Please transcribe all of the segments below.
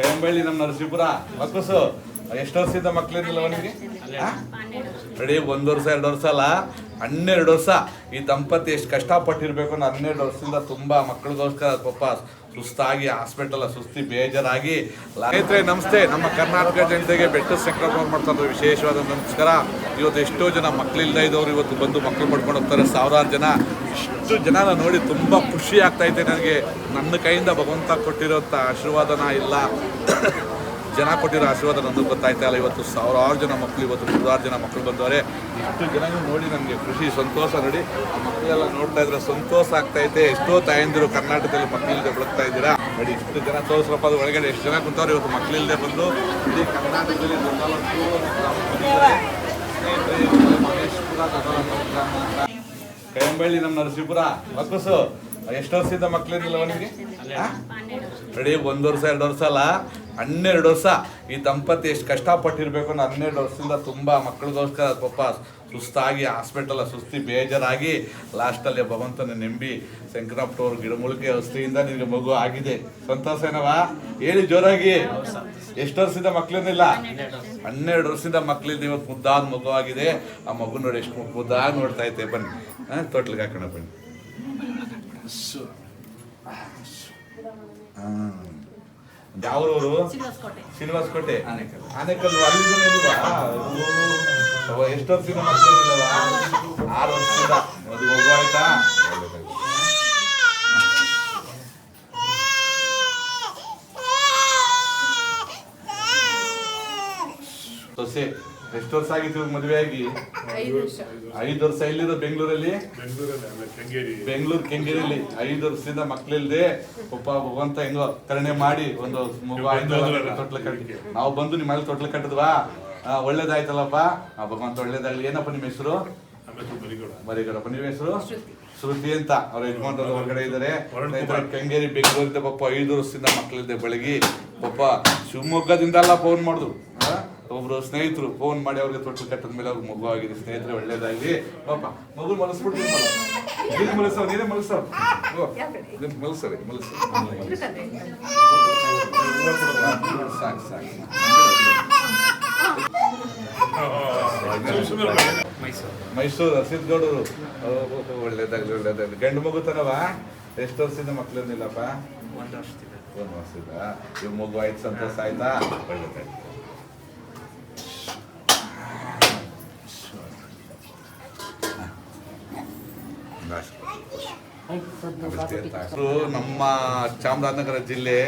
ಕೈಂಬಳ್ಳಿ ನಮ್ಮ ನರಸೀಪುರ. ಮಕ್ಕಸು ಎಷ್ಟು ವರ್ಷದಿಂದ ಮಕ್ಕಳಿರಲಿಲ್ಲ ಅವನಿಗೆ? ರೆಡಿ ಒಂದು ವರ್ಷ, ಎರಡು ವರ್ಷ ಅಲ್ಲ, ಹನ್ನೆರಡು ವರ್ಷ. ಈ ದಂಪತಿ ಎಷ್ಟು ಕಷ್ಟಪಟ್ಟಿರ್ಬೇಕು ಅನ್ನೋ ಹನ್ನೆರಡು ವರ್ಷದಿಂದ ತುಂಬ ಮಕ್ಕಳಿಗೋಸ್ಕರ ಪಾಪ ಸುಸ್ತಾಗಿ ಹಾಸ್ಪಿಟಲ್ ಸುಸ್ತಿ ಬೇಜಾರಾಗಿ. ಸ್ನೇಹಿತರೆ, ನಮಸ್ತೆ. ನಮ್ಮ ಕರ್ನಾಟಕ ಜನತೆಗೆ ಬೆಟ್ಟ ಸಂಕಲ್ಪ ಮಾಡ್ತಾ ಇರೋ ವಿಶೇಷವಾದ ನಮಸ್ಕಾರ. ಇವತ್ತು ಎಷ್ಟೋ ಜನ ಮಕ್ಕಳಿಲ್ಲದೆ ಇದ್ದವರು ಇವತ್ತು ಬಂದು ಮಕ್ಕಳು ಪಡ್ಕೊಂಡು ಹೋಗ್ತಾರೆ. ಸಾವಿರಾರು ಜನ. ಇಷ್ಟು ಜನನ ನೋಡಿ ತುಂಬ ಖುಷಿ ಆಗ್ತಾ ಇದೆ ನನಗೆ. ನನ್ನ ಕೈಯಿಂದ ಭಗವಂತ ಕೊಟ್ಟಿರೋಂಥ ಆಶೀರ್ವಾದನ ಇಲ್ಲ. ಜನ ಕೊಟ್ಟಿರೋ ಆಶೀರ್ವಾದ ನಂದು ಗೊತ್ತಾಯ್ತಾ ಇಲ್ಲ. ಇವತ್ತು ಸಾವಿರಾರು ಜನ ಮಕ್ಕಳು ಇವತ್ತು ನೂರಾರು ಜನ ಮಕ್ಕಳು ಬಂದವರೆ. ಇಷ್ಟು ಜನ ನೋಡಿ ನನಗೆ ಖುಷಿ, ಸಂತೋಷ ನೋಡಿ. ಆ ಮಕ್ಕಳೆಲ್ಲ ನೋಡ್ತಾ ಇದ್ರೆ ಸಂತೋಷ ಆಗ್ತಾ ಇದೆ. ಎಷ್ಟೋ ತಾಯಂದಿರು ಕರ್ನಾಟಕದಲ್ಲಿ ಮಕ್ಕಳಿಲ್ಲದೆ ಬೆಳಗ್ತಾ ಇದ್ದೀರಾ? ನೋಡಿ, ಇಷ್ಟು ಜನ ತೋರಿಸ್ರಪ್ಪ, ಅದು ಒಳಗಡೆ ಎಷ್ಟು ಜನ ಕುಂತವ್ರು? ಇವತ್ತು ಮಕ್ಕಳಿಲ್ಲದೆ ಬಂದು ಇಡೀ ಕರ್ನಾಟಕದಲ್ಲಿ. ಕೈಂಬಳ್ಳಿ ನಮ್ಮ ನರಸೀಪುರ. ಮಕ್ಕಸು ಎಷ್ಟು ವರ್ಷದಿಂದ ಮಕ್ಕಳಿರಲಿಲ್ಲ ಅವನಿಗೆ? ರೆಡಿ ಒಂದು ವರ್ಷ ಎರಡು ವರ್ಷ ಅಲ್ಲ ಹನ್ನೆರಡು ವರ್ಷ. ಈ ದಂಪತಿ ಎಷ್ಟು ಕಷ್ಟಪಟ್ಟಿರ್ಬೇಕು ಅನ್ನೋ ಹನ್ನೆರಡು ವರ್ಷದಿಂದ ತುಂಬ ಮಕ್ಕಳಿಗೋಸ್ಕರ ಪಾಪ ಸುಸ್ತಾಗಿ ಹಾಸ್ಪಿಟಲ್ ಸುಸ್ತಿ ಬೇಜಾರಾಗಿ ಲಾಸ್ಟಲ್ಲಿ ಭಗವಂತನ ನೆಂಬಿ ಶಂಕರಪ್ಪನವ್ರು ಗಿಡಮೂಲಿಕೆ ಔಷಧಿಯಿಂದ ನಿನಗೆ ಮಗು ಆಗಿದೆ. ಸಂತೋಷ ಏನವಾ ಹೇಳಿ ಜೋರಾಗಿ. ಎಷ್ಟು ವರ್ಷದಿಂದ ಮಕ್ಳೇನಿಲ್ಲ ಹನ್ನೆರಡು ವರ್ಷದಿಂದ ಮಕ್ಳಿಂದ ಇವತ್ತು ಮುದ್ದಾದ ಮಗು ಆಗಿದೆ. ಆ ಮಗು ನೋಡಿ ಎಷ್ಟು ಮುದ್ದಾಗಿ ನೋಡ್ತಾ ಐತೆ ಬನ್ನಿ. ಹಾಂ ತೊಟ್ಲಿಗೆ ಹಾಕೋಣ ಬನ್ನಿ. ಯಾವ್ರವರು ಶ್ರೀನಿವಾಸಕೋಟೆ. ಆನೆಕಲ್ಲು ಇಲ್ವಾ? ಓ, ಎಷ್ಟು ಮಕ್ಕಳಿಲ್ಲವಾ ಆರು ವರ್ಷದ ಒಂದು ಹೋಗೋಯ್ತಾ ಸೊಸೆ ಎಷ್ಟು ವರ್ಷ ಆಗಿತ್ತು ಇವಾಗ ಮದುವೆ ಆಗಿ? ಐದು ವರ್ಷ. ಎಲ್ಲಿರೋ ಬೆಂಗಳೂರಲ್ಲಿ? ಬೆಂಗಳೂರು ಕೆಂಗೇರಿಯಲ್ಲಿ. ಐದು ವರ್ಷದಿಂದ ಮಕ್ಳಿಲ್ದೆ ಒಬ್ಬ ಭಗವಂತ ಹೆಂಗೋ ಕರುಣೆ ಮಾಡಿ ಒಂದು ತೊಟ್ಲು ಕಟ್ಟಿ ನಾವು ಬಂದು ನಿಮ್ಮ ಮನೇಲಿ ತೊಟ್ಲ ಕಟ್ಟಿದ್ವಾ? ಒಳ್ಳೇದಾಯ್ತಲ್ಲಪ್ಪ? ಆ ಭಗವಂತ ಒಳ್ಳೇದಾಗ್ಲಿ. ಏನಪ್ಪ ನಿಮ್ಮ ಹೆಸರು? ಬರೀಗಡಪ್ಪ ನಿಮ್ಮ ಹೆಸರು? ಶ್ರುತಿ. ಅಂತ. ಅವ್ರ ಯಜಮಾನ್ರು ಹೊರಗಡೆ ಇದ್ದಾರೆ. ಕೆಂಗೇರಿ ಬೆಂಗಳೂರಿಂದ ಪಾಪ ಐದು ವರ್ಷದಿಂದ ಮಕ್ಳಿದ್ದೆ ಬೆಳಗ್ಗೆ ಪಾಪ ಶಿವಮೊಗ್ಗದಿಂದಲ್ಲ ಫೋನ್ ಮಾಡಿದ್ರು? ಒಬ್ರು ಸ್ನೇಹಿತರು ಫೋನ್ ಮಾಡಿ ಅವ್ರಿಗೆ ತೊಟ್ಟು ಕಟ್ಟದ ಮೇಲೆ ಅವ್ರಿಗೆ ಮಗು ಆಗಿದೆ ಸ್ನೇಹಿತರೆ ಒಳ್ಳೇದಾಗಿ ಪಾಪ ಮಗು ಮಲಸ್ಬಿಟ್ಟು ನೀನು ಮಲಸವ್ ನೀನೇ ಮಲಸವ್ ಮಲಸರಿ ಮಲಸ ಸಾಕು ಸಾಕು. ಮೈಸೂರು. ಹಸಿದ್ಗೌಡರು ಒಳ್ಳೇದಾಗ್ಲಿ ಒಳ್ಳೇದಾಗ್ಲಿ. ಗಂಡು ಮಗು ತನವಾ? ಎಷ್ಟು ವರ್ಷದಿಂದ ಮಕ್ಳೇನಿಲ್ಲಪ್ಪ ಒಂದು ವರ್ಷದಿಂದ. ಒಂದು ವರ್ಷದ ಇವ್ ಮಗು ಆಯ್ತು ಸಂತೋಷ ಆಯ್ತಾ? ಒಳ್ಳೇದಾಗ್ಲಿ ಹೆಸರು ನಮ್ಮ ಚಾಮರಾಜನಗರ ಜಿಲ್ಲೆ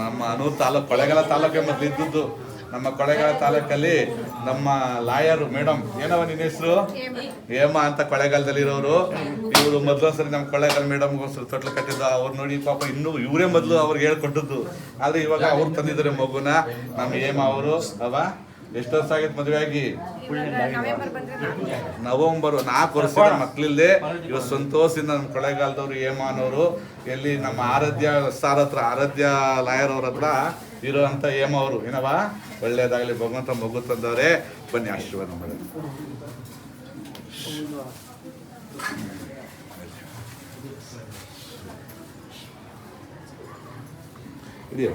ನಮ್ಮ ಅನೂರು ತಾಲೂಕು, ಕೊಳೆಗಾಲ ತಾಲೂಕೆ ಮೊದಲು ಇದ್ದದ್ದು. ನಮ್ಮ ಕೊಳೆಗಾಲ ತಾಲೂಕಲ್ಲಿ ನಮ್ಮ ಲಾಯರ್, ಮೇಡಮ್, ಏನವ ನಿನ್ನ ಹೆಸರು? ಹೇಮ ಅಂತ ಕೊಳೆಗಾಲದಲ್ಲಿ ಇರೋರು ಇವರು ಸರಿ ನಮ್ಮ ಕೊಳೆಗಾಲ ಮೇಡಮ್ಗೋಸ್ಕರ ತೊಟ್ಲು ಕಟ್ಟಿದ್ದ, ಅವ್ರು ನೋಡಿ ಪಾಪ ಇನ್ನೂ ಇವರೇ ಮೊದಲು ಅವ್ರಿಗೆ ಹೇಳ್ಕೊಟ್ಟದ್ದು. ಆದ್ರೆ ಇವಾಗ ಅವ್ರು ತಂದಿದ್ದಾರೆ ಮಗುನ. ನಮ್ಮ ಹೇಮ ಅವರು, ಅವ? ಎಷ್ಟು ವರ್ಷ ಆಗಿತ್ತು ಮದುವೆ ಆಗಿ? ನವೆಂಬರ್ ನಾಲ್ಕು ವರ್ಷದ ಮಕ್ಳಿಲ್ಲದೆ ಇವತ್ತು ಸಂತೋಷದಿಂದ ನಮ್ಮ ಕೊಳೆಗಾಲದವ್ರು ಹೇಮಾನವರು ಎಲ್ಲಿ ನಮ್ಮ ಆರಾಧ್ಯ ಸಾರ್ ಹತ್ರ ಆರಾಧ್ಯ ಲಾಯರ್ ಅವ್ರ ಹತ್ರ ಇರುವಂತ ಹೇಮ ಅವರು. ಏನವ ಒಳ್ಳೇದಾಗಲಿ ಭಗವಂತ ಮಗು ತಂದವ್ರೆ. ಬನ್ನಿ ಆಶೀರ್ವಾದ ಮಾಡಿ ಇದೆಯಾ?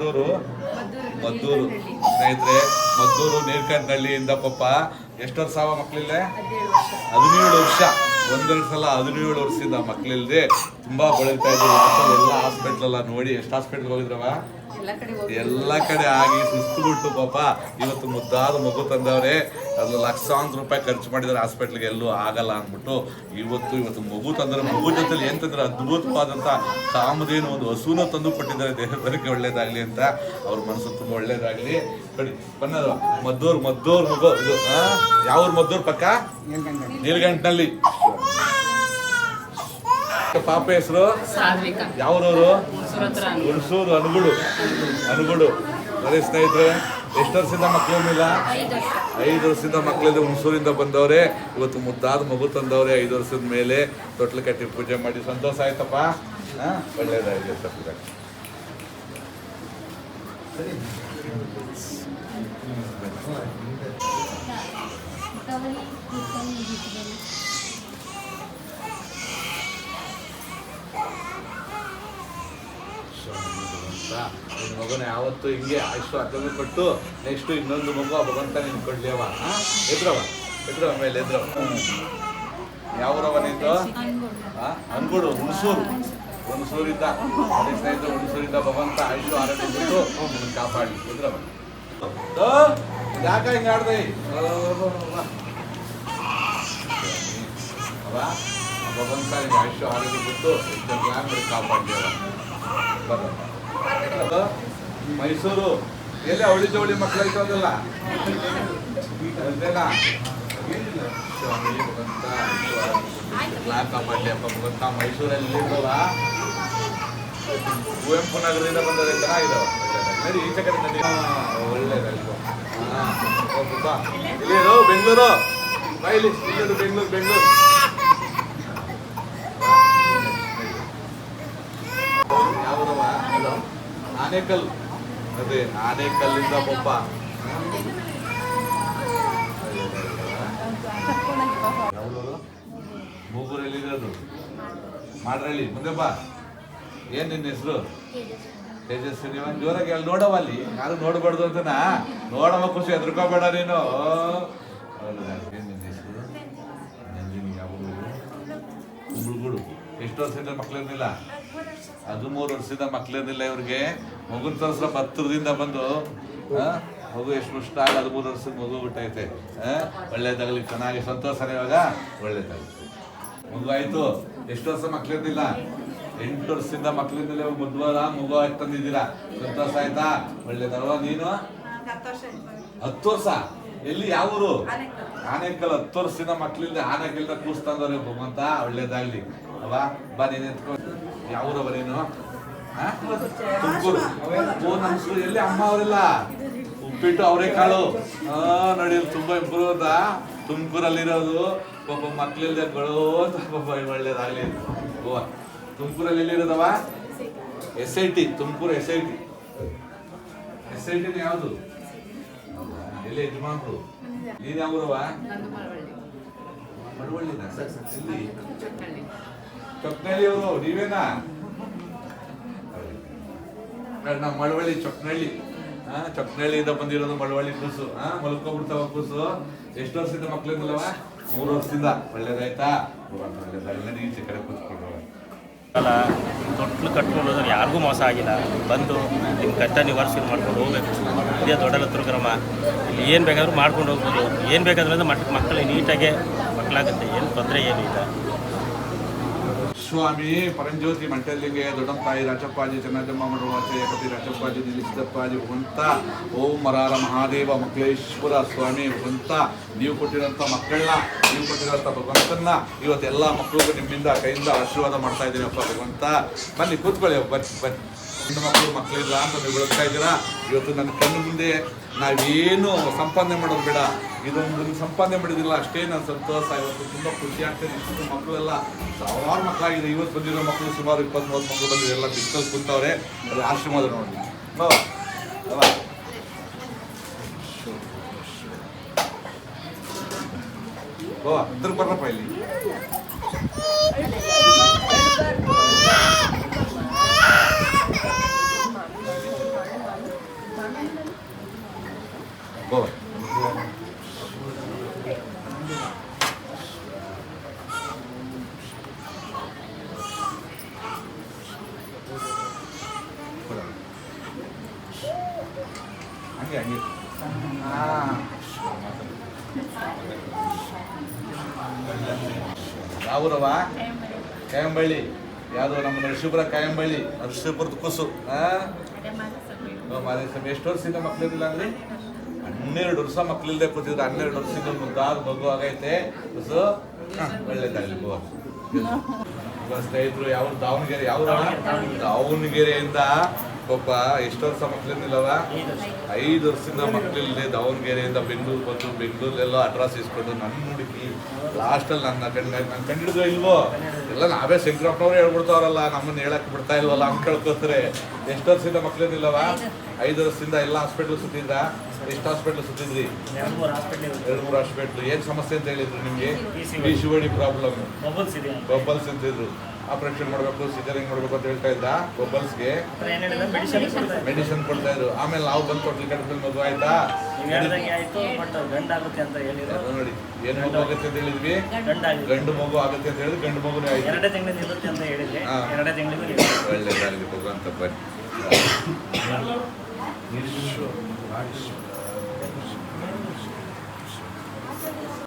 ಯಾವ್ರೂರು ಮದ್ದೂರು ಸ್ನೇಹಿತರೆ ಮದ್ದೂರು ನೀರ್ಕಂಡಹಳ್ಳಿಯಿಂದ ಪಾಪ ಎಷ್ಟು ವರ್ಷ ಸಾವ ಮಕ್ಳಿಲ್ಲ? ಹದಿನೇಳು ವರ್ಷ. ಒಂದೊಂದು ಸಲ ಹದಿನೇಳು ವರ್ಷದಿಂದ ಮಕ್ಳಿಲ್ದೆ ತುಂಬಾ ಬಳಲ್ತಾ ಇದ್ರು ಎಲ್ಲ ಹಾಸ್ಪಿಟ್ಲ್ ಎಲ್ಲ ನೋಡಿ ಎಷ್ಟು ಹಾಸ್ಪಿಟ್ಲ್ ಹೋಗಿದ್ರವ? ಎಲ್ಲ ಕಡೆ ಆಗಿ ಸುಸ್ತು ಬಿಟ್ಟು ಪಾಪ. ಇವತ್ತು ಮುದ್ದಾದ ಮಗು ತಂದವ್ರೆ. ಅದು ಲಕ್ಷಾಂತರ ರೂಪಾಯಿ ಖರ್ಚು ಮಾಡಿದ್ರೆ ಹಾಸ್ಪಿಟ್ಲ್ಗೆ ಎಲ್ಲೂ ಆಗಲ್ಲ ಅಂದ್ಬಿಟ್ಟು ಇವತ್ತು ಇವತ್ತು ಮಗು ತಂದ್ರೆ ಮಗು ಜೊತೆಲಿ ಏನ್ ತಂದ್ರೆ ಅದ್ಭುತವಾದಂತ ಕಾಮದೇನು ಒಂದು ಹಸುನ ತಂದು ಕೊಟ್ಟಿದ್ದಾರೆ. ದೇಹದಕ್ಕೆ ಒಳ್ಳೇದಾಗ್ಲಿ ಅಂತ. ಅವ್ರ ಮನಸ್ಸು ತುಂಬಾ ಒಳ್ಳೇದಾಗ್ಲಿ. ಕಡಿ ಬನ್ನದು ಮದ್ದೂರ್ ಮದ್ದೂರ್ ಮಗು. ಇದು ಆ? ಯಾವ ಊರ್ ಮದ್ದೂರ್ ಪಕ್ಕ? ನೀಲ್ಗಂಟ್ನಲ್ಲಿ ಪಾಪ ಹೆಸರು? ಸುರತ್ರ ಹುಣಸೂರು ಅನುಗುಡು ಅನುಗುಡು ಅದೇ ಸ್ನೇಹಿತರೆ ಎಷ್ಟು ವರ್ಷದಿಂದ ಮಕ್ಕಳೇನಿಲ್ಲ ಐದು ವರ್ಷದಿಂದ ಮಕ್ಕಳಿದ್ದು ಹುಣಸೂರಿಂದ ಬಂದವ್ರೆ. ಇವತ್ತು ಮುದ್ದಾದ ಮಗು ತಂದವ್ರೆ ಐದು ವರ್ಷದ ಮೇಲೆ ತೊಟ್ಲು ಕಟ್ಟಿ ಪೂಜೆ ಮಾಡಿ. ಸಂತೋಷ ಆಯ್ತಪ್ಪ? ಹಾ? ಒಳ್ಳೇದಾಗಿದೆ ಸರ್. ನಿನ್ನ ಮಗನ ಯಾವತ್ತು ಹಿಂಗೆ ಆಯುಷ್ ಅಕ್ಕಗೆ ಕೊಟ್ಟು ನೆಕ್ಸ್ಟ್ ಇನ್ನೊಂದು ಮಗು ಆ ಭಗವಂತ ನಿನ್ ಕೊಡ್ಲಿ ಅವ? ಎದ್ರವ? ಎದ್ರವ ಮೇಲೆ ಎದ್ರವ? ಯಾವ್ರವ ನಿಂದು ಹಾ? ಅನ್ಕೊಡು ಹುಣಸೂರು. ಹುಣಸೂರಿಂದ, ಅದೇ ಸ್ನೇಹಿತರು ಹುಣಸೂರಿಂದ ಭಗವಂತ ಆಯುಷ್ ಆರೋಗ್ಯ ಕೊಟ್ಟು ನಿನ್ನ ಕಾಪಾಡಲಿ ಎದ್ರವ? ಯಾಕ ಹಿಂಗೆ ಆಡ್ದೆ? ಅವ ಭಗವಂತ ನಿನ್ನ ಆಯುಷ್ ಆರೋಗ್ಯ ಕೊಟ್ಟು ಕಾಪಾಡಲಿ ಅವ. ಮೈಸೂರು. ಎಲ್ಲಿ ಅವಳಿ ಜೋಳಿ ಮಕ್ಕಳು ಐತದಲ್ಲ ಅದೇನಾ ಸ್ವಾಮಿ ಭಗವಂತ ಬ್ಲಾಕ್ ಮಾಡಲಿ ಅಪ್ಪ ಭಗವಂತ. ಮೈಸೂರಲ್ಲಿ ಕುವೆಂಪು ನಗರದಿಂದ ಬಂದದೆ ಚೆನ್ನಾಗಿದ್ದಾವೆ ನಡಿ ಈಚೆ ಕಡೆ ನಡಿ ಒಳ್ಳೇದಲ್ವ ಬೆಂಗಳೂರು. ಇಲ್ಲಿ ಇಲ್ಲಿರು ಬೆಂಗಳೂರು ಬೆಂಗಳೂರು. ಆನೇಕಲ್ ಅದೇ ಆನೇಕಲ್ಲಿಂದ ಕಲ್ಲಿಂದ ಪಪ್ಪ. ಮೂಗೂರಲ್ಲಿ ಇರೋದು ಮಾಡ್ರಳ್ಳಿ, ಮುಂದೆ ಬಾ. ಏನ್ ನಿನ್ನ ಹೆಸರು? ತೇಜಸ್ವಿನಿ ಒಂದು ಜೋರಾಗಿ ಅಲ್ಲಿ ನೋಡವ ಅಲ್ಲಿ? ಯಾರು ನೋಡಬಾರ್ದು ಅಂತನಾ? ನೋಡವ ಖುಷಿ, ಹೆದರ್ಕೋಬೇಡ ನೀನು ಹೌದಾ? ಏನ್ ನಿನ್ನ ಹೆಸರು ನಂದಿನಿ ಯಾವ ಊರು? ಕುಂಬಳಗೂಡು ಎಷ್ಟು ವರ್ಷದಿಂದ ಮಕ್ಳಿರ್ಲಿಲ್ಲ ಹದಿಮೂರು ವರ್ಷದಿಂದ ಮಕ್ಳಿರ್ಲಿಲ್ಲ ಇವ್ರಿಗೆ. ಮಗುನ ತೋರಿಸ್ರ ಹತ್ತಿರದಿಂದ ಬಂದು ಮಗು ಎಷ್ಟು ವರ್ಷ ಆಗ ಹದಿಮೂರು ವರ್ಷದ ಮಗು ಬಿಟ್ಟೈತೆ ಒಳ್ಳೇದಾಗಲಿ ಚೆನ್ನಾಗಿ ಸಂತೋಷನೇ ಇವಾಗ. ಒಳ್ಳೇದಾಗಲಿ. ಮಗು ಆಯಿತು. ಎಷ್ಟು ವರ್ಷ ಮಕ್ಳಿರ್ಲಿಲ್ಲ ಎಂಟು ವರ್ಷದಿಂದ ಮಕ್ಕಳಿಂದಲೇ ಇವಾಗ ಮದ್ವಾರ ಮಗು ಆಯ್ತು ತಂದಿದ್ದೀರಾ? ಸಂತೋಷ ಆಯ್ತಾ? ಒಳ್ಳೇದಲ್ವಾ ನೀನು? ಹತ್ತು ವರ್ಷ. ಎಲ್ಲಿ? ಯಾವ ಊರು? ಹತ್ತು ವರ್ಷದಿಂದ ಮಕ್ಳಿಂದ ಆನೆಕಲ್ದ ಕೂಸ್ತಂದವ್ರೆ ಭಗವಂತ. ಒಳ್ಳೇದಾಗ್ಲಿ. ಅಲ್ವಾ? ಬಾ ನಿಂತ್ಕೊಂಡು ಎತ್ಕೊ ಯಾವ ಊರವ ನೀನು? ತುಮಕೂರು. ಓ ನಮ್ಮ ಎಲ್ಲಿ? ಅಮ್ಮ ಅವರಿಲ್ಲ? ಉಪ್ಪಿಟ್ಟು ಅವರೇ ಕಾಳು. ಹಾ ನೋಡಿ ತುಂಬಾ ಇಂಪ್ರೂವ್ ಅಂತ ತುಮಕೂರಲ್ಲಿರೋದು. ಪಾಪ ಮಕ್ಳಿಲ್ದೆ ಬಳೋ ಅಂತ ಪಾಪ ಒಳ್ಳೇದಾಗ್ಲಿ. ಓ ತುಮಕೂರಲ್ಲಿ ಎಲ್ಲಿರೋದವ S I T Tumakuru S I T S I T ಯಾವುದು? ಎಲ್ಲಿ? ಯಜಮಾನ್ರು. ನೀನ್ ಯಾವ ಊರವ ಮಳವಳ್ಳಿನ ಇಲ್ಲಿ. ಚೊಕ್ನಳ್ಳಿ ಅವರು ನೀವೇನಾ ನಮ್ಮ ಮಳವಳ್ಳಿ ಚೊಕ್ನಳ್ಳಿ. ಹಾ ಚೊಕ್ನಳ್ಳಿಯಿಂದ ಬಂದಿರೋದು ಮಳವಳ್ಳಿ ಕೂಸು. ಹಾ ಮಲ್ಕೊಂಡ್ಬಿಡ್ತಾವ ಕೂಸು. ಎಷ್ಟು ವರ್ಷದಿಂದ ಮಕ್ಳಿಂದಲವ ಮೂರು ವರ್ಷದಿಂದ. ಒಳ್ಳೇದಾಯ್ತಾ ಒಳ್ಳೇದಾಗಲ್ಲ ಈಚೆ ಕಡೆ ಕೂತ್ಕೊಂಡು ಅಲ್ಲ, ತೊಟ್ಲು ಕಟ್ಕೊಂಡು ಯಾರಿಗೂ ಮೋಸ ಆಗಿಲ್ಲ. ಬಂದು ನಿಮ್ಮ ಕಷ್ಟ ನಿವಾರಿಸಿ ಮಾಡ್ಕೊಂಡು ಹೋಗ್ಬೇಕು. ಇದೇ ದೊಡ್ಡ ಕ್ರಮ ಇಲ್ಲಿ ಏನು ಬೇಕಾದರೂ ಮಾಡ್ಕೊಂಡು ಹೋಗ್ಬೋದು. ಏನು ಬೇಕಾದ್ರೂ ಮಕ್ ಮಕ್ಕಳು ನೀಟಾಗೆ ಮಕ್ಕಳಾಗುತ್ತೆ. ಏನು ತೊಂದರೆ ಏನು ಇಲ್ಲ. ಸ್ವಾಮಿ ಪರಂಜ್ಯೋತಿ ಮಂಟಲಿಂಗೆ ದೊಡ್ಡಂತಾಯಿ ರಾಜಪ್ಪಾಜಿ ಚನ್ನಜಮ್ಮ ಮಡವಾಚ ಏಕತಿ ರಾಜಪ್ಪಾಜಿ ನಿಲ್ಲಿಸಿದಪ್ಪಾಜಿ ಭಗವಂತ. ಓಂ ಮರಾರ ಮಹಾದೇವ, ಮಕ್ಕಳೇಶ್ವರ ಸ್ವಾಮಿ, ಭಗವಂತ. ನೀವು ಕೊಟ್ಟಿರೋಂಥ ಮಕ್ಕಳನ್ನ, ನೀವು ಕೊಟ್ಟಿರೋಂಥ ಭಗವಂತನ ಇವತ್ತೆಲ್ಲ ಮಕ್ಕಳಿಗೂ ನಿಮ್ಮಿಂದ, ಕೈಯಿಂದ ಆಶೀರ್ವಾದ ಮಾಡ್ತಾ ಇದ್ದೀನಪ್ಪ ಭಗವಂತ. ಬನ್ನಿ ಕೂತ್ಕೊಳ್ಳಿ, ಬನ್ನಿ ಬನ್ನಿ. ಹೆಣ್ಣು ಮಕ್ಕಳು ಮಕ್ಕಳಿಲ್ಲ ಅಂತ ನೀವು ಬೆಳಗ್ತಾ ಇದ್ದೀರಾ? ಇವತ್ತು ನನ್ನ ಕಣ್ಣು ಮುಂದೆ ನಾವೇನು ಸಂಪಾದನೆ ಮಾಡೋದು ಬೇಡ. ಇದೊಂದು ಸಂಪಾದನೆ ಮಾಡಿದಿಲ್ಲ ಅಷ್ಟೇ ನಾನು ಸಂತೋಷ. ಇವತ್ತು ತುಂಬ ಖುಷಿ ಆಗ್ತದೆ ಇಷ್ಟು ಮಕ್ಕಳೆಲ್ಲ ಸಾವಿರಾರು ಮಕ್ಕಳಾಗಿದೆ. ಇವತ್ತು ಬಂದಿರೋ ಮಕ್ಕಳು ಸುಮಾರು ಇಪ್ಪತ್ತು ಮೂವತ್ತು ಮಕ್ಕಳು ಬಂದಿದೆ ಎಲ್ಲ ಬಿಸ್ತಲ್ಲಿ ಕೂತವ್ರೆ. ಅದು ಆಶ್ರಮದ ನೋಡಿ. ಓ ಅದ್ರ ಇಲ್ಲಿ ಓ ಹಂಗೆ ಹಂಗೆ ಯಾವೂರವ ಕಾಯಂಬಳ್ಳಿ. ಯಾವುದು ನಮ್ಮ ನರಸೀಪುರ ಕಾಯಂಬಳ್ಳಿ. ನರಸೀಪುರದ ಕುಸು. ಆ? ಮಾದೇಶಮ್ ಎಷ್ಟು ವರ್ಷದಿಂದ ಮಕ್ಕಳಿಲ್ಲ ಅಂದ್ರೆ? ಹನ್ನೆರಡು ವರ್ಷ ಮಕ್ಕಳಿಲ್ಲದೆ ಕೂತಿದ್ರು ಹನ್ನೆರಡು ವರ್ಷದಿಂದ ಮುದ್ದಾದ ಮಗು ಆಗೈತೆ. ಕುಸು? ಒಳ್ಳೇದಾಗಲಿ ಸ್ನೇಹಿತರು ಯಾವ ದಾವಣಗೆರೆ ಯಾವ ದಾವಣಗೆರೆಯಿಂದ ಪಾಪ ಎಷ್ಟು ವರ್ಷ ಮಕ್ಳಿಂದಿಲ್ಲವ ಐದು ವರ್ಷದಿಂದ ಮಕ್ಕಳಿಲ್ಲದೆ ದಾವಣಗೆರೆಯಿಂದ ಬೆಂಗಳೂರು ಬಂದು ಬೆಂಗಳೂರಲ್ಲೆಲ್ಲ ಅಡ್ರೆಸ್ ಇಸ್ಕೊಂಡು ನನ್ನ ಹುಡುಕಿ ಲಾಸ್ಟಲ್ಲಿ ನನ್ನ ಕಂಡು ನನ್ನ ಕಂಡಿಡಿದ್ರೋ ಇಲ್ವೋ? ಎಲ್ಲ ನಾವೇ ಶಂಕರಪ್ಪನವ್ರು ಹೇಳ್ಬಿಡ್ತಾವ್ರಲ್ಲ ನಮ್ಮನ್ನ ಹೇಳಕ್ ಬಿಡ್ತಾ ಇಲ್ವಲ್ಲ ಅಂತ ಕೇಳ್ಕೊತಾರೆ. ಎಷ್ಟು ವರ್ಷದಿಂದ ಮಕ್ಳಿಂದಿಲ್ಲವ ಐದು ವರ್ಷದಿಂದ ಎಲ್ಲ ಹಾಸ್ಪಿಟ್ಲ್ ಸುತ್ತಿದ್ದ ಎಷ್ಟು ಹಾಸ್ಪಿಟ್ಲ್ ಸುತ್ತಿದ್ರಿ? ಎರಡು ಮೂರು ಹಾಸ್ಪಿಟ್ಲ್ ಏನ್ ಸಮಸ್ಯೆ ಅಂತ ಹೇಳಿದ್ರು ನಿಮಗೆ? ಈ ಪ್ರಾಬ್ಲಮ್ ಬಬಲ್ಸ್ ಅಂತಿದ್ರು. ಆಪರೇಷನ್ ಮಾಡಬೇಕು ಸಿಜರಿಂಗ್ ಮಾಡಬೇಕು ಅಂತ ಹೇಳ್ತಾ ಇದ್ದ ಗೊಬ್ಬಲ್ಸ್ಗೆ. ಹೇಳಿದ್ರೆ ಮೆಡಿಸಿನ್ ಮೆಡಿಸಿನ್ ಕೊಡ್ತಾ ಇದ್ರು. ಆಮೇಲೆ ನಾವು ಬಂದು ಕೊಟ್ಲಿ ಕಟ್ಟಿದ್ಮೇಲೆ ಮದುವೆ ಆಯ್ತಾ? ನೋಡಿ ಏನು ಮಗು ಆಗುತ್ತೆ ಅಂತ ಹೇಳಿದ್ವಿ? ಗಂಡ ಮಗು ಆಗುತ್ತೆ ಅಂತ ಹೇಳಿದ್ರೆ ಗಂಡು ಮಗು ಆಯ್ತು. ಎರಡೇ ತಿಂಗಳು ನಿಲ್ಲುತ್ತೆ ಅಂತ ಹೇಳಿದ್ರೆ ಹಾ. ಎರಡೇ ತಿಂಗಳಿಗೂ ಒಳ್ಳೆದಾಗಲಿ ಅಂತ ಬನ್ನಿ.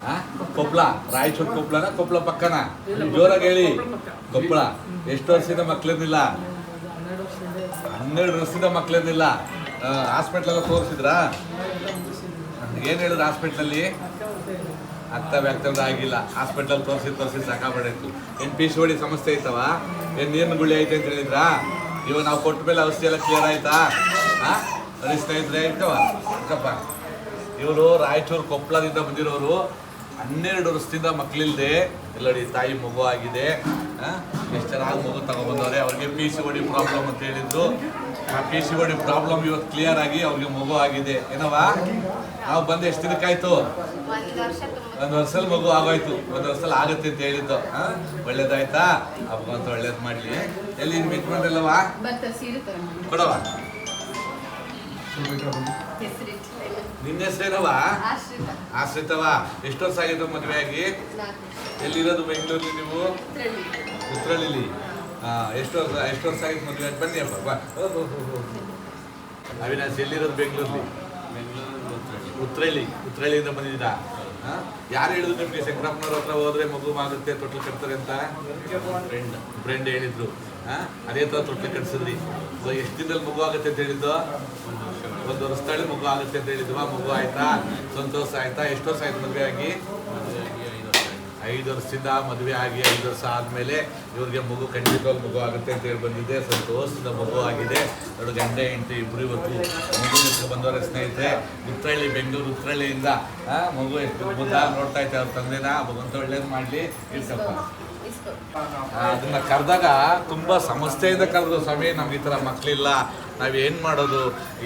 ಆ? ಕೊಪ್ಪಳ ರಾಯಚೂರು ಕೊಪ್ಪಳನ ಕೊಪ್ಪಳ ಪಕ್ಕನ. ಜೋರಾಗಿ ಹೇಳಿ. ಕೊಪ್ಪಳ ಎಷ್ಟು ವರ್ಷದ ಮಕ್ಳೇನಿಲ್ಲ ಹನ್ನೆರಡು ವರ್ಷದಿಂದ ಮಕ್ಳೇನಿಲ್ಲ ಹಾಸ್ಪಿಟ್ಲೆಲ್ಲ ತೋರಿಸಿದ್ರ? ಏನು ಹೇಳಿದ್ರು ಹಾಸ್ಪಿಟ್ಲಲ್ಲಿ? ಅರ್ಥ ವ್ಯಕ್ತ ಆಗಿಲ್ಲ. ಹಾಸ್ಪಿಟ್ಲಲ್ಲಿ ತೋರಿಸಿ ತೋರಿಸಿ ಸಾಕಾಗ್ಬಿಡಾಯ್ತು. ಏನು ಪಿ ಸಿ ಓಡಿ ಸಮಸ್ಯೆ ಐತವ ಏನು ನೀರಿನ ಗುಳಿ ಐತೆ ಅಂತ ಹೇಳಿದ್ರಾ? ಇವಾಗ ನಾವು ಕೊಟ್ಟ ಮೇಲೆ ಔಷಧಿ ಎಲ್ಲ ಕ್ಲಿಯರ್ ಆಯ್ತಾ? ಹಾಂ ಆಯ್ತವ? ಅಕ್ಕಪ್ಪ ಇವರು ರಾಯಚೂರು ಕೊಪ್ಪಳದಿಂದ ಬಂದಿರೋರು ಹನ್ನೆರಡು ವರ್ಷದಿಂದ ಮಕ್ಳಿಲ್ದೆ ಎಲ್ಲಡಿ ತಾಯಿ ಮಗು ಆಗಿದೆ ಎಷ್ಟು ಚೆನ್ನಾಗಿ ಮಗು ತಗೊಬಂದವ್ರೆ ಅವ್ರಿಗೆ ಪಿ ಸಿ ಓಡಿ ಪ್ರಾಬ್ಲಮ್ ಅಂತ ಹೇಳಿದ್ರು ಆ P C O D problem ಇವತ್ತು ಕ್ಲಿಯರ್ ಆಗಿ ಅವ್ರಿಗೆ ಮಗು ಆಗಿದೆ. ಏನವಾ ನಾವು ಬಂದು ಎಷ್ಟು ದಿನಕ್ಕಾಯ್ತು? ಒಂದು ವರ್ಷದಲ್ಲಿ ಮಗು ಆಗೋಯ್ತು. ಒಂದು ವರ್ಷದಲ್ಲಿ ಆಗುತ್ತೆ ಅಂತ ಹೇಳಿದ್ದು. ಹಾಂ ಒಳ್ಳೇದಾಯ್ತಾ? ಅಂತ ಒಳ್ಳೇದು ಮಾಡಲಿ. ಎಲ್ಲಿ ಮೀಟ್ ಎಲ್ಲವಾ ಕೊಡವಾ ನಿನ್ನ ಹೆಸರೇನವ ಆಶ್ರಿತ. ಆಶ್ರಿತವ? ಎಷ್ಟು ವರ್ಷ ಆಗಿದ್ದು ಮದುವೆ ಆಗಿ ಎಲ್ಲಿರೋದು ಬೆಂಗಳೂರಲ್ಲಿ ನೀವು? ಉತ್ರಳ್ಳಿಲಿ ಎಷ್ಟೊತ್ತು ಎಷ್ಟು ವರ್ಷ ಎಷ್ಟು ವರ್ಷ ಆಗಿತ್ತು ಮದುವೆ ಆಗಿ ಬನ್ನಿ ಅಪ್ಪ. ಅವಿನಾಶ್ ಎಲ್ಲಿರೋದು ಬೆಂಗಳೂರಲ್ಲಿ? ಉತ್ರಳ್ಳಿ ಉತ್ರಳ್ಳಿಯಿಂದ ಬಂದಿದ್ದೀರಾ? ಹಾ? ಯಾರು ಹೇಳಿದ್ರು ನಿಮಗೆ ಶಂಕರಪ್ಪನವ್ರ ಹತ್ರ ಹೋದ್ರೆ ಮಗು ಆಗುತ್ತೆ ತೊಟ್ಲು ಕಟ್ತಾರೆ ಅಂತ? ಫ್ರೆಂಡ್. ಫ್ರೆಂಡ್ ಹೇಳಿದ್ರು? ಅದೇ ಥರ ತೊಟ್ಲು ಕಟ್ಸಿದ್ರಿ. ಸೊ ಎಷ್ಟು ದಿನದಲ್ಲಿ ಮಗು ಆಗುತ್ತೆ ಅಂತ ಹೇಳಿದ್ದು? ಒಂದು ವರ್ಷದಲ್ಲಿ ಮಗು ಆಗುತ್ತೆ ಅಂತ ಹೇಳಿದ್ವಾ ಮಗು ಆಯ್ತಾ? ಸಂತೋಷ ಆಯ್ತಾ? ಎಷ್ಟು ವರ್ಷ ಆಯ್ತು ಮದುವೆ ಆಗಿ? ಐದು ವರ್ಷದಿಂದ ಮದುವೆ ಆಗಿ ಐದು ವರ್ಷ ಆದಮೇಲೆ ಇವ್ರಿಗೆ ಮಗು ಖಂಡಿತವಾಗಿ ಮಗು ಆಗುತ್ತೆ ಅಂತ ಹೇಳಿ ಬಂದಿದೆ. ಸಂತೋಷದ ಮಗು ಆಗಿದೆ. ಎರಡು ಗಂಟೆ ಎಂಟು ಇಬ್ಬರು ಇವತ್ತು ಮಗು ಬಂದವರ ಸ್ನೇಹಿತರೆ. ಉತ್ರಳ್ಳಿ ಬೆಂಗಳೂರು ಉತ್ರಳ್ಳಿಯಿಂದ ಆ, ಮಗು ಎಷ್ಟು ಮುದ್ದ ನೋಡ್ತಾ ಇದ್ದಾರೆ ಅವ್ರ ತಂದೆನ. ಭಗವಂತ ಒಳ್ಳೇದು ಮಾಡಲಿ. ಇರ್ಸಪ್ಪ ಅದನ್ನ ಕರೆದಾಗ ತುಂಬಾ ಸಮಸ್ಯೆಯಿಂದ ಕರೆದು, ಸ್ವಾಮಿ, ನಮ್ಗೆ ಈ ಥರ ಮಕ್ಕಳಿಲ್ಲ ನಾವು ಏನು ಮಾಡೋದು?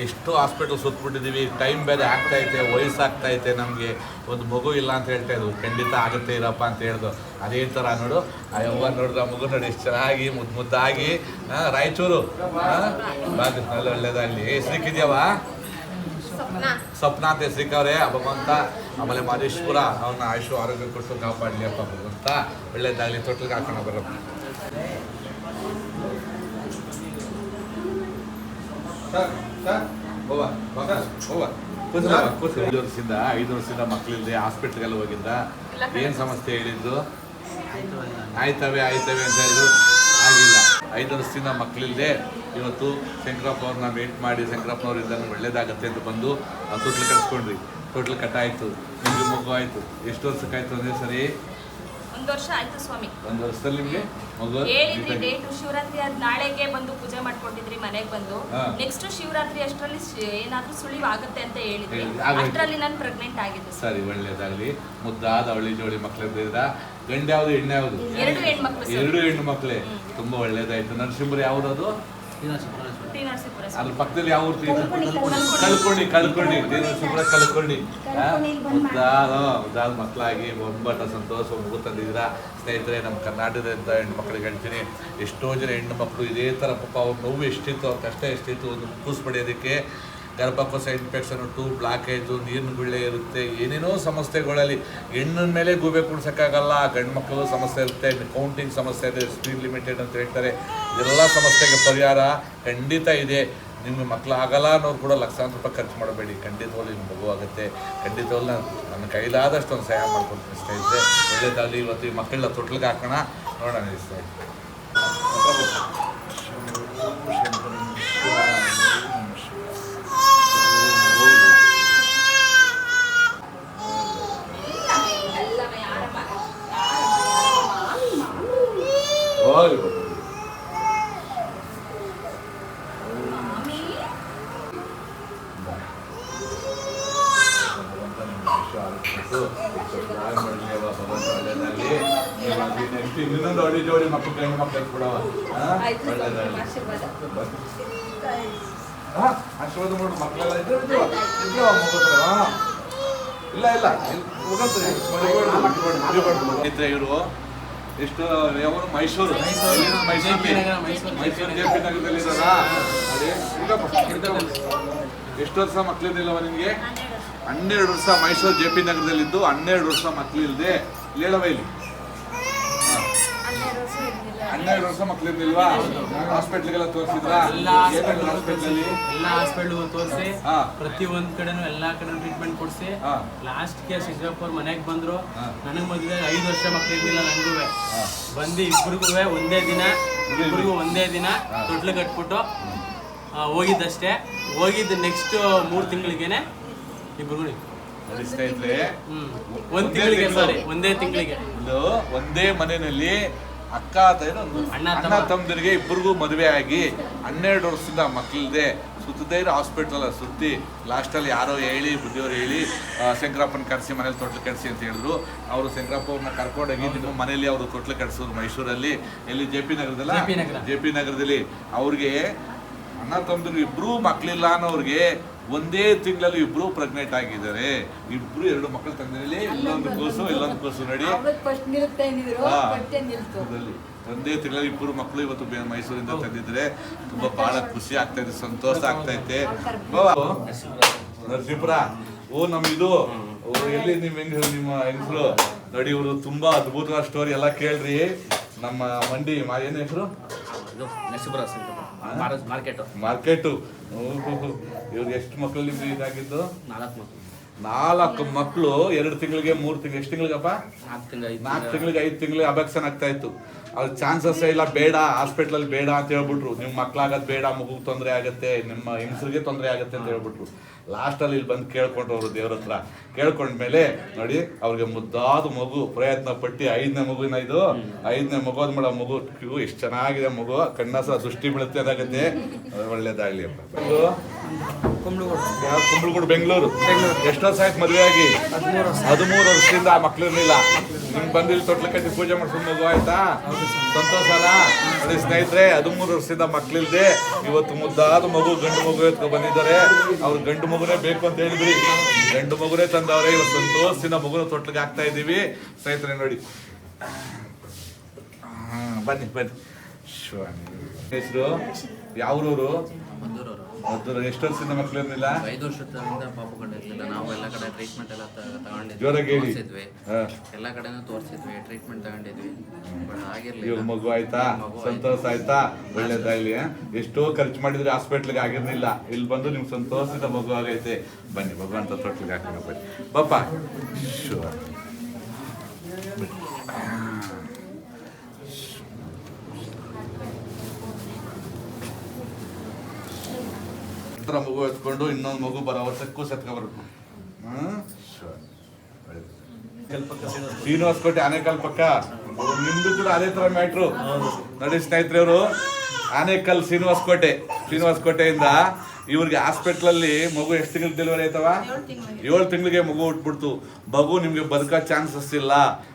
ಎಷ್ಟು ಹಾಸ್ಪಿಟಲ್ ಸುತ್ಬಿಟ್ಟಿದೀವಿ. ಟೈಮ್ ಬೇರೆ ಆಗ್ತಾ ಐತೆ ವಯಸ್ಸಾಗ್ತಾ ಐತೆ ನಮ್ಗೆ. ಒಂದು ಮಗು ಇಲ್ಲ ಅಂತ ಹೇಳ್ತಾ ಇದ್ವು ಖಂಡಿತ ಆಗುತ್ತೆ ಇರಪ್ಪ ಅಂತ ಹೇಳ್ದು. ಅದೇ ತರ ನೋಡು? ಆ ಯವ್ವ ಮಗು ನೋಡಿ ಎಷ್ಟು ಚೆನ್ನಾಗಿ ಮುದ್ದು ಮುದ್ದಾಗಿ ರಾಯಚೂರು. ಒಳ್ಳೇದಾಗಲಿ. ಸಿಕ್ಕಿದ್ಯಾವ ಸ್ವಪ್ನ ಸಿಕ್ಕವ್ರೆ ಅಂತ ಹೆಸರಿಕವ್ರೆ ಭಗವಂತ ಆಮೇಲೆ ಮಾದೇಶ್ವರ ಅವನ ಆಯುಷು ಆರೋಗ್ಯ ಕೊಟ್ಟು ಕಾಪಾಡಲಿ ಅಪ್ಪ ಭಗವಂತ ಒಳ್ಳೇದಾಗಲಿ ತೊಟ್ಲಿಗೆ ಹಾಕೋಣ ಬರಪ್ಪ ಐದು ವರ್ಷದಿಂದ ಐದು ವರ್ಷದಿಂದ ಮಕ್ಕಳಿಲ್ಲದೆ ಹಾಸ್ಪಿಟ್ಲ್ಗೆಲ್ಲ ಹೋಗಿದ್ದ. ಏನ್ ಸಮಸ್ಯೆ ಹೇಳಿದ್ದು? ಆಯ್ತವೆ ಆಯ್ತವೆ ಅಂತ ಹೇಳಿದ್ರು. ಆಗಿಲ್ಲ. ಐದು ವರ್ಷದಿಂದ ಮಕ್ಕಳಿಲ್ಲದೆ ಇವತ್ತು ಶಂಕರಪ್ಪ ಅವ್ರನ್ನ ಮೀಟ್ ಮಾಡಿ ಶಂಕರಪ್ಪನವ್ರಿಂದ ನಮ್ಗೆ ಒಳ್ಳೇದಾಗತ್ತೆ ಅಂತ ಬಂದು ತೊಟ್ಲು ಕಟ್ಸ್ಕೊಂಡ್ರಿ ತೊಟ್ಲು ಕಟ್ಟಾಯ್ತು. ನಿಮ್ಗೆ ಮಗು ಆಯ್ತು. ಎಷ್ಟು ವರ್ಷಕ್ಕಾಯ್ತು ಅಂದ್ರೆ ಸರಿ? ಒಂದು ವರ್ಷ ಆಯ್ತು ಸ್ವಾಮಿ. ಒಂದು ವರ್ಷದಲ್ಲಿ ನಿಮಗೆ ಮಗು? ಹೇಳಿದ್ರಿ. ಡೇಟ್ ಶಿವರಾತ್ರಿ ಅದ್ ನಾಳೆಗೆ ಬಂದು ಪೂಜೆ ಮಾಡ್ಕೊಟ್ಟಿದ್ರಿ ಮನೆಗೆ ಬಂದು. ನೆಕ್ಸ್ಟ್ ಶಿವರಾತ್ರಿ ಅಷ್ಟರಲ್ಲಿ ಏನಾದ್ರೂ ಸುಳಿವು ಆಗುತ್ತೆ ಅಂತ ಹೇಳಿದ್ರಿ. ಅಷ್ಟರಲ್ಲಿ ನಾನು ಪ್ರೆಗ್ನೆಂಟ್ ಆಗಿದ್ದೆ ಸರ್ ಒಳ್ಳೇದಾಗಲಿ. ಮುದ್ದಾದ ಅವಳಿ ಜೋಳಿ ಮಕ್ಕಳಿದ್ದ ಗಂಡ ಯಾವ್ದು ಹೆಣ್ಣು ಯಾವ್ದು ಎರಡು ಹೆಣ್ಮಕ್ಳು ಎರಡು ಹೆಣ್ಣು ಮಕ್ಕಳೇ ತುಂಬಾ ಒಳ್ಳೇದಾಯ್ತು. ನರಸಿಂಹರು ಯಾವ್ದದು ಟಿ ನರಸೀಪುರ ಸರ್. ಪಕ್ಕದಲ್ಲಿ ಯಾವ ಊರು ಕಳ್ಕೊಂಡಿ ಕಳ್ಕೊಂಡಿ ನರಸೀಪುರ ಕಳ್ಕೊಂಡಿ ಉದಾದ ಮಕ್ಕಳಾಗಿ ಒಂಬಟ ಸಂತೋಷ ಮಗು ತಂದಿದ್ದೀರಾ? ಸ್ನೇಹಿತರೆ ನಮ್ಮ ಕರ್ನಾಟಕದಿಂದ ಹೆಣ್ಣು ಮಕ್ಕಳಿಗೆ ಹೇಳ್ತೀನಿ ಎಷ್ಟೋ ಜನ ಹೆಣ್ಣು ಮಕ್ಕಳು ಇದೇ ಥರ ಪಾಪ ಅವ್ರ ನೋವು ಎಷ್ಟಿತ್ತು ಅವ್ರ ಕಷ್ಟ ಎಷ್ಟಿತ್ತು ಒಂದು ಕೂಸು ಪಡೆಯೋದಕ್ಕೆ ಗರ್ಭಕೋಶ ಇನ್ಫೆಕ್ಷನ್ ಟೂ ಬ್ಲಾಕೇಜು ನೀರಿನ ಗುಳ್ಳೆ ಇರುತ್ತೆ, ಏನೇನೋ ಸಮಸ್ಯೆಗಳಲ್ಲಿ ಹೆಣ್ಣಿನ ಮೇಲೆ ಗೂಬೆ ಕುಡ್ಸೋಕ್ಕಾಗಲ್ಲ. ಗಂಡು ಮಕ್ಕಳು ಸಮಸ್ಯೆ ಇರುತ್ತೆ ಕೌಂಟಿಂಗ್ ಸಮಸ್ಯೆ ಇದೆ ಸ್ಪೀಡ್ ಲಿಮಿಟೆಡ್ ಅಂತ ಹೇಳ್ತಾರೆ. ಎಲ್ಲ ಸಮಸ್ಯೆಗೆ ಪರಿಹಾರ ಖಂಡಿತ ಇದೆ. ನಿಮ್ಮ ಮಕ್ಕಳು ಆಗಲ್ಲ ಅನ್ನೋರು ಕೂಡ ಲಕ್ಷಾಂತರ ರೂಪಾಯಿ ಖರ್ಚು ಮಾಡಬೇಡಿ. ಖಂಡಿತವಾಗ್ಲೂ ನಿಮ್ಮ ಮಗು ಆಗುತ್ತೆ. ಖಂಡಿತವಾಗ್ಲೂ ನಾನು ನನ್ನ ಕೈಲಾದಷ್ಟು ಒಂದು ಸಹಾಯ ಮಾಡ್ಕೊಡ್ತೀನಿ ಸ್ನೇಹಿತರೆ. ಒಳ್ಳೆಯದಾಗಲಿ ಇವತ್ತು ಈ ಮಕ್ಕಳನ್ನ ತೊಟ್ಲಿಗೆ ಹಾಕೋಣ. ನೋಡೋಣ ಸ್ನೇಹಿತರೆ ಎಲ್ಲವೇ ಆರಂಭ. ಹೋಗ್ಲಿ ಮಾಮಿ ಒಳ್ಳೇದಾಗಲಿ ಇನ್ನೊಂದು ಅಡಿ ಜೋಡಿ ಮಕ್ಕಳು ಗಂಡು ಮಕ್ಕಳು ಕೊಡವ ಆಯ್ತು ಒಳ್ಳೇದಾಗಲಿ ಆಶೀರ್ವಾದ ಹಾ, ಆಶೀರ್ವಾದ ಮಾಡು ಮಕ್ಕಳೆಲ್ಲ ಇದ್ರೆ ಇದ್ರು ಇದ್ರು ಮಗು ಹತ್ರ, ಹಾ. ಇಲ್ಲ ಇಲ್ಲ ಸ್ನೇಹಿತರೆ ಇವರು ಎಷ್ಟು Mysuru. Mysuru Mysuru J P. ಎಷ್ಟು ವರ್ಷ ಮಕ್ಕಳಿದ್ದಿಲ್ಲವ ನಿನಗೆ? ಹನ್ನೆರಡು ವರ್ಷ ಮೈಸೂರು ಜೆ ಪಿ ನಗರದಲ್ಲಿದ್ದು, ಹನ್ನೆರಡು ವರ್ಷ ಮಕ್ಕಳಿಲ್ಲದೆ ಹೇಳವ ಇಲ್ಲಿ? ಹನ್ನೆರಡು ವರ್ಷ ಮಕ್ಕಳಿರ್ಲಿಲ್ವಾ ಹಾಸ್ಪಿಟ್ಲಿಗೆಲ್ಲ ತೋರಿಸಿದ್ರಾ? ಏನೇನು ಹಾಸ್ಪಿಟ್ಲಲ್ಲಿ ಎಲ್ಲ ಹಾಸ್ಪಿಟ್ಲ್ಗೂ ತೋರಿಸಿ. ಪ್ರತಿ ಒಂದ್ ಕಡೆನೂ ಎಲ್ಲಾ ಕಡೆ ಟ್ರೀಟ್ಮೆಂಟ್ ಕೊಡಿಸಿ. ಲಾಸ್ಟ್ಗೆ ಸಿದ್ದಪ್ಪವ್ರ ಮನೆಗೆ ಬಂದ್ರು. ನನಗೆ ಮದುವೆ ಐದು ವರ್ಷ ಮಕ್ಳಿರ್ಲಿಲ್ಲ ನನಗೂ. ಬಂದು ಇಬ್ರಿಗೂ ಒಂದೇ ದಿನ ಇಬ್ರಿಗೂ ಒಂದೇ ದಿನ ತೊಟ್ಲು ಕಟ್ಬಿಟ್ಟು ಹೋಗಿದ್ದಷ್ಟೇ. ಹೋಗಿದ್ದು ನೆಕ್ಸ್ಟ್ ಮೂರ್ ತಿಂಗಳಿಗೆನೆ ಇಬ್ರಿಗೂ ಒಂದ್ ತಿಂಗಳಿಗೆ ಸಾರಿ ಒಂದೇ ತಿಂಗಳಿಗೆ. ಒಂದೇ ಮನೆಯಲ್ಲಿ ಅಕ್ಕ ಅಣ್ಣ ಅಣ್ಣ ತಮ್ಮ. ತಮ್ಮದಿರಿಗೆ ಇಬ್ಬರಿಗೂ ಮದುವೆ ಆಗಿ ಹನ್ನೆರಡು ವರ್ಷದಿಂದ ಮಕ್ಕಳಿದೆ ಸುತ್ತದೇ ಇರೋ ಹಾಸ್ಪಿಟಲ್ ಸುತ್ತಿ ಲಾಸ್ಟಲ್ಲಿ ಯಾರೋ ಹೇಳಿ ಬುದ್ಧಿಯವರು ಹೇಳಿ ಶಂಕರಪ್ಪನ ಕರೆಸಿ ಮನೇಲಿ ತೊಟ್ಲು ಕಟ್ಸಿ ಅಂತ ಹೇಳಿದ್ರು. ಅವರು ಶಂಕರಪ್ಪ ಅವ್ರನ್ನ ಕರ್ಕೊಂಡೋಗಿ ನಿಮ್ಮ ಮನೇಲಿ ಅವರು ತೊಟ್ಲು ಕಟ್ಸಿದ್ರು ಮೈಸೂರಲ್ಲಿ ಎಲ್ಲಿ ಜೆ ಪಿ ನಗರದಲ್ಲ? ಜೆ ಪಿ ನಗರದಲ್ಲಿ. ಅವ್ರಿಗೆ ಅಣ್ಣ ತಮ್ಮದಿರು ಇಬ್ಬರೂ ಮಕ್ಕಳಿಲ್ಲ ಅನ್ನೋರಿಗೆ ಒಂದೇ ತಿಂಗಳಲ್ಲಿ ಇಬ್ರು ಪ್ರೆಗ್ನೆಂಟ್ ಆಗಿದ್ದಾರೆ. ಇಬ್ರು ಎರಡು ಮಕ್ಕಳು ತಂದಿರಲಿ ಇಲ್ಲೊಂದು ಕೋಸು ಇಲ್ಲೊಂದು ಕೋಸು ನಡಿ. ಒಂದೇ ತಿಂಗಳಲ್ಲಿ ಇಬ್ಬರು ಮಕ್ಕಳು ಇವತ್ತು ಮೈಸೂರಿಂದ ತಂದಿದ್ರೆ ತುಂಬಾ ಬಹಳ ಖುಷಿ ಆಗ್ತಾ ಇದೆ ಸಂತೋಷ ಆಗ್ತಾ ಐತೆ ನರಸೀಪುರ ಓ ನಮ್ ಇದು. ಓ ಎಲ್ಲಿ ನಿಮ್ ಹೆಂಗ್ ನಿಮ್ಮ ಹೆಂಗಸರು? ನಡಿ ಇವರು ತುಂಬಾ ಅದ್ಭುತವಾದ ಸ್ಟೋರಿ ಎಲ್ಲ ಕೇಳ್ರಿ. ನಮ್ಮ ಮಂಡಿ ಮಾ ಏನ್ ಹೆಸರು? ನರಸಿಂಪುರ ನರಸೀಪುರ ಮಾರ್ಕೆಟ್. ಮಾರ್ಕೆಟು. ಇವ್ರಿಗೆ ಎಷ್ಟು ಮಕ್ಕಳು ನಿಮ್ಗೆ ಇದಾಗಿದ್ದು? ನಾಲ್ಕು ಮಕ್ಕಳು ನಾಲ್ಕು ಮಕ್ಕಳು ಎರಡು ತಿಂಗಳಿಗೆ ಮೂರು ತಿಂಗಳು. ಎಷ್ಟು ತಿಂಗಳಿಗಪ್ಪ? ನಾಲ್ಕು ತಿಂಗಳು ನಾಲ್ಕು ತಿಂಗಳಿಗೆ ಐದು ತಿಂಗಳಿಗೆ ಅಬೆಕ್ಷನ್ ಆಗ್ತಾ ಇತ್ತು. ಅಲ್ಲಿ ಚಾನ್ಸಸ್ ಇಲ್ಲ ಬೇಡ. ಹಾಸ್ಪಿಟ್ಲಲ್ಲಿ ಬೇಡ ಅಂತ ಹೇಳ್ಬಿಟ್ರು. ನಿಮ್ಮ ಮಕ್ಳಾಗದ್ ಬೇಡ. ಮಗುಗೆ ತೊಂದರೆ ಆಗತ್ತೆ. ನಿಮ್ಮ ಹೆಂಗಸರಿಗೆ ತೊಂದರೆ ಆಗತ್ತೆ ಅಂತ ಹೇಳ್ಬಿಟ್ರು. ಲಾಸ್ಟಲ್ಲಿ ಇಲ್ಲಿ ಬಂದು ಕೇಳ್ಕೊಂಡವ್ರು ದೇವ್ರ ಹತ್ರ. ಕೇಳ್ಕೊಂಡ್ಮೇಲೆ ನೋಡಿ, ಅವ್ರಿಗೆ ಮುದ್ದಾದ ಮಗು, ಪ್ರಯತ್ನ ಪಟ್ಟು ಐದನೇ ಮಗುವಿನ ಇದು. ಐದನೇ ಮಗು ಆದ್ಮೇಲೆ ಆ ಮಗು ಎಷ್ಟು ಚೆನ್ನಾಗಿದೆ ಮಗು. ಕಣ್ಣ ಸಹ ದೃಷ್ಟಿ ಬೀಳುತ್ತೆ ಅದಾಗತ್ತೆ ಅಪ್ಪ. ಯಾವ ಕುಂಬಳಗೂಡು ಬೆಂಗಳೂರು. ಎಷ್ಟು ವರ್ಷ ಆಯ್ತು ಮದುವೆ ಆಗಿ ಹದಿಮೂರು ವರ್ಷದಿಂದ ಮಕ್ಳು ಇರ್ಲಿಲ್ಲ ನಿಮ್ಗೆ ಬಂದಿಲ್ಲಿ ತೊಟ್ಲ ಕಟ್ಟಿ ಪೂಜೆ ಮಾಡ್ಕೊಂಡು ಮಗು ಆಯ್ತಾ? ಸಂತೋಷನಾ? ನೋಡಿ ಸ್ನೇಹಿತರೆ ಹದಿಮೂರು ವರ್ಷದಿಂದ ಮಕ್ಳಿಲ್ದೆ ಇವತ್ತು ಮುದ್ದಾದ ಮಗು ಗಂಡು ಮಗು ಎತ್ಕೊ ಬಂದಿದ್ದಾರೆ. ಅವ್ರು ಗಂಡು ಮಗುನೇ ಬೇಕು ಅಂತ ಹೇಳಿದ್ರಿ. ಗಂಡು ಮಗುನೇ ತಂದವ್ರೆ. ಇವತ್ತು ಸಂತೋಷದಿಂದ ಮಗುನ ತೊಟ್ಲಿಗೆ ಹಾಕ್ತಾ ಇದ್ದೀವಿ. ಸ್ನೇಹಿತರೆ ನೋಡಿ. ಹಾ, ಬನ್ನಿ ಬನ್ನಿ. ಹೆಸರು? ಯಾವ್ರೂರು? ಮದ್ದೂರು ಎಷ್ಟು ವರ್ಷದಿಂದ ಇರ್ಲಿಲ್ಲ ಐದು ವರ್ಷದಿಂದ ಪಾಪು ಕಂಡಿರ್ಲಿಲ್ಲ ನಾವು ಎಲ್ಲ ಕಡೆ ಟ್ರೀಟ್ಮೆಂಟ್ ಎಲ್ಲ ತಗೊಂಡಿದ್ವಿ. ಜೋರಾಗಿ ಹೇಳಿ. ತೋರ್ಸಿದ್ವಿ. ಹಾ. ಎಲ್ಲ ಕಡೆನೂ ತೋರಿಸಿದ್ವಿ. ಟ್ರೀಟ್ಮೆಂಟ್ ತಗೊಂಡಿದ್ವಿ. ಬಟ್ ಇವಾಗ ಆಗಿರ್ಲಿಲ್ಲ ಮಗು ಆಯ್ತಾ? ಮಗು ಸಂತೋಷ ಆಯ್ತಾ? ಒಳ್ಳೇದಾಗ್ಲಿ ಆ? ಎಷ್ಟೋ ಖರ್ಚು ಮಾಡಿದ್ರೆ ಹಾಸ್ಪಿಟ್ಲಿಗೆ ಆಗಿರ್ಲಿಲ್ಲ. ಇಲ್ಲಿ ಬಂದು ನಿಮ್ಗೆ ಸಂತೋಷದ ಮಗು ಆಗೈತೆ. ಬನ್ನಿ ಭಗವಂತ ತೊಟ್ಲಿಗೆ ಹಾಕಿ ಬನ್ನಿ ಪಾಪ. ಶೂರ್ ಹತ್ರ ಮಗು ಎತ್ಕೊಂಡು ಇನ್ನೊಂದು ಮಗು ಬರೋ ವರ್ಷಕ್ಕೂ ಸತ್ಕೊಬರ್ಬೇಕು ಹ್ಮ್ ಶೂರ್ ಶ್ರೀನಿವಾಸ್ ಕೋಟೆ ಆನೇಕಲ್ ಪಕ್ಕ. ನಿಮ್ದು ಕೂಡ ಅದೇ ತರ ಮ್ಯಾಟ್ರು. ನೋಡಿ ಸ್ನೇಹಿತರೆ ಅವರು ಆನೇಕಲ್ ಶ್ರೀನಿವಾಸ್ ಕೋಟೆ. ಶ್ರೀನಿವಾಸ್ ಕೋಟೆಯಿಂದ ಇವ್ರಿಗೆ ಹಾಸ್ಪಿಟ್ಲಲ್ಲಿ ಮಗು ಎಷ್ಟು ತಿಂಗಳು ಡೆಲಿವರಿ ಆಯ್ತವ? ಏಳು ತಿಂಗಳಿಗೆ. ಮಗು ಹುಟ್ಬಿಡ್ತು. ಮಗು ನಿಮ್ಗೆ ಬದುಕೋ ಚಾನ್ಸಸ್ ಇಲ್ಲ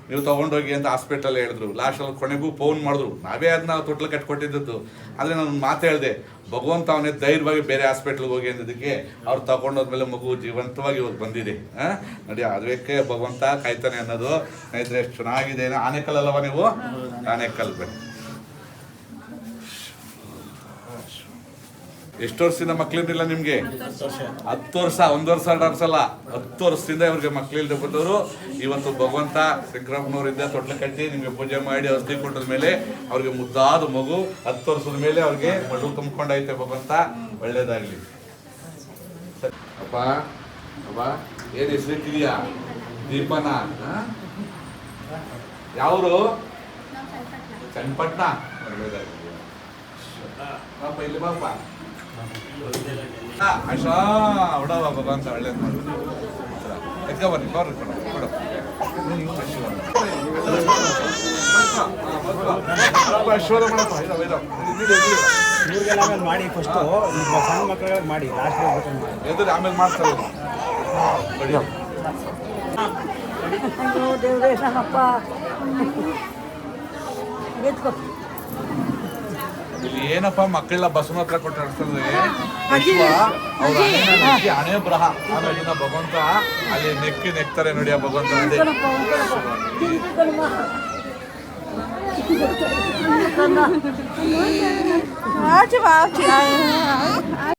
ನೀವು ತಗೊಂಡೋಗಿ ಅಂತ ಹಾಸ್ಪಿಟಲ್ ಹೇಳಿದ್ರು. ಲಾಸ್ಟಲ್ಲಿ ಕೊನೆಗೂ ಫೋನ್ ಮಾಡಿದ್ರು. ನಾವೇ ಅದನ್ನ ತೊಟ್ಲು ಕಟ್ಕೊಟ್ಟಿದ್ದು ಆದರೆ ನಾನು ಮಾತು ಹೇಳಿದೆ. ಭಗವಂತ ಅವನೇ ಧೈರ್ಯವಾಗಿ ಬೇರೆ ಹಾಸ್ಪಿಟ್ಲ್ಗೆ ಹೋಗಿ ಅಂದಿದ್ದಕ್ಕೆ ಅವ್ರು ತಗೊಂಡೋದ್ಮೇಲೆ ಮಗು ಜೀವಂತವಾಗಿ ಇವಾಗ ಬಂದಿದೆ? ನೋಡಿ ಅದಕ್ಕೆ ಭಗವಂತ ಕಾಯ್ತಾನೆ ಅನ್ನೋದು. ಸ್ನೇಹಿತರೆ ಎಷ್ಟು ಚೆನ್ನಾಗಿದೆ ಆನೆಕಲ್ಲಲ್ಲವ ಆನೆಕಲ್ ಅಲ್ಲವ ನೀವು ಆನೆಕಲ್ ಬನ್ನಿ ಎಷ್ಟು ವರ್ಷದಿಂದ ಮಕ್ಳಿರ್ಲಿಲ್ಲ ನಿಮ್ಗೆ? ಹತ್ತು ವರ್ಷ. ಒಂದು ವರ್ಷ ಎರಡು ವರ್ಷ ಅಲ್ಲ ಹತ್ತು ವರ್ಷದಿಂದ ಇವ್ರಿಗೆ ಮಕ್ಳಿಲ್ದೆ ಬಂದವರು ಇವತ್ತು ಭಗವಂತ ಶಂಕರಪ್ಪನವರಿಂದ ತೊಟ್ಲು ಕಟ್ಟಿ ನಿಮ್ಗೆ ಪೂಜೆ ಮಾಡಿ ಔಷಧಿ ಕೊಟ್ಟದ ಮೇಲೆ ಅವ್ರಿಗೆ ಮುದ್ದಾದ ಮಗು. ಹತ್ತು ವರ್ಷದ ಮೇಲೆ ಅವ್ರಿಗೆ ಮಡು ತುಂಬಿಕೊಂಡೈತೆ ಭಗವಂತ. ಒಳ್ಳೇದಾಗ್ಲಿ. ಸರಿ. ಅಪ್ಪ ಅಪ್ಪ ಏನ್ ಹೆಸರಿಟ್ಟಿದ್ಯಾ? ದೀಪನ? ಯಾವರು? ಚನ್ನಪಟ್ಟಣ ಒಳ್ಳೇದಾಗ್ಲಿ. ಪಾಪ ಇಲ್ಲಿ ಬಾಪ ಆಶಾ ಹೊಡವ ಭಗವಂತ ಒಳ್ಳೇದು ಮಾಡಿ. ಎತ್ಕೊ ಬನ್ನಿ ಬರ್ರಿ ಕೊಡು ಐಶ್ವರ್ಯ ಮಾಡಪ್ಪ. ಇದಾವ ಇದಾವ ಇವ್ರಿಗೆಲ್ಲ ಆಮೇಲೆ ಮಾಡಿ ಫಸ್ಟು ಸಣ್ಣ ಮಕ್ಕಳಿಗೆ ಮಾಡಿ ಲಾಸ್ಟ್ ಎದುರು ಆಮೇಲೆ ಮಾಡ್ತಾರೆ. ದೇವ್ರೇ ನಮ್ಮಪ್ಪ ಎತ್ಕೋ. ಏನಪ್ಪ ಮಕ್ಕಳೆಲ್ಲ ಬಸವನ ಹತ್ರ ಕೊಟ್ಟು ಆಡಿಸ್ತದೆ ಅವ್ರ ಹಣೆ ಬರಹ. ಭಗವಂತ ಅಲ್ಲಿ ನೆಕ್ಕಿ ನೆಕ್ತಾರೆ ನೋಡಿ ಆ ಭಗವಂತ ಆಚೆ